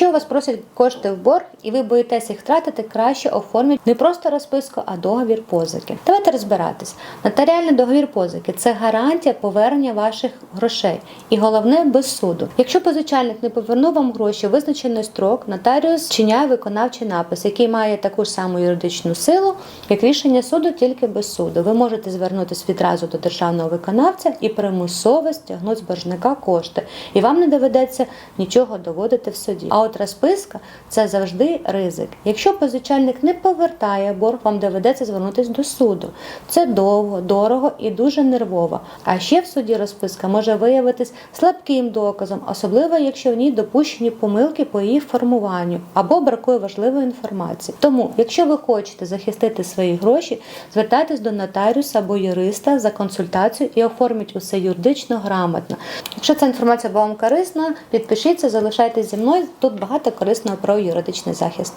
Якщо вас просять кошти в борг і ви боїтесь їх втратити, краще оформіть не просто розписку, а договір позики. Давайте розбиратись. Нотаріальний договір позики це гарантія повернення ваших грошей. І головне без суду. Якщо позичальник не повернув вам гроші в визначений строк, нотаріус чиняє виконавчий напис, який має таку ж саму юридичну силу, як рішення суду, тільки без суду. Ви можете звернутися відразу до державного виконавця і примусово стягнути з боржника кошти. І вам не доведеться нічого доводити в суді. А от розписка це завжди ризик. Якщо позичальник не повертає борг, вам доведеться звернутися до суду. Це довго, дорого і дуже нервово. А ще в суді розписка може виявитись слабким доказом, особливо якщо в ній допущені помилки по її формуванню або бракує важливої інформації. Тому, якщо ви хочете захистити свої гроші, звертайтесь до нотаріуса або юриста за консультацією і оформіть усе юридично грамотно. Якщо ця інформація була вам корисна, підпишіться, залишайтесь зі мною. Тут багато корисного про юридичний захист.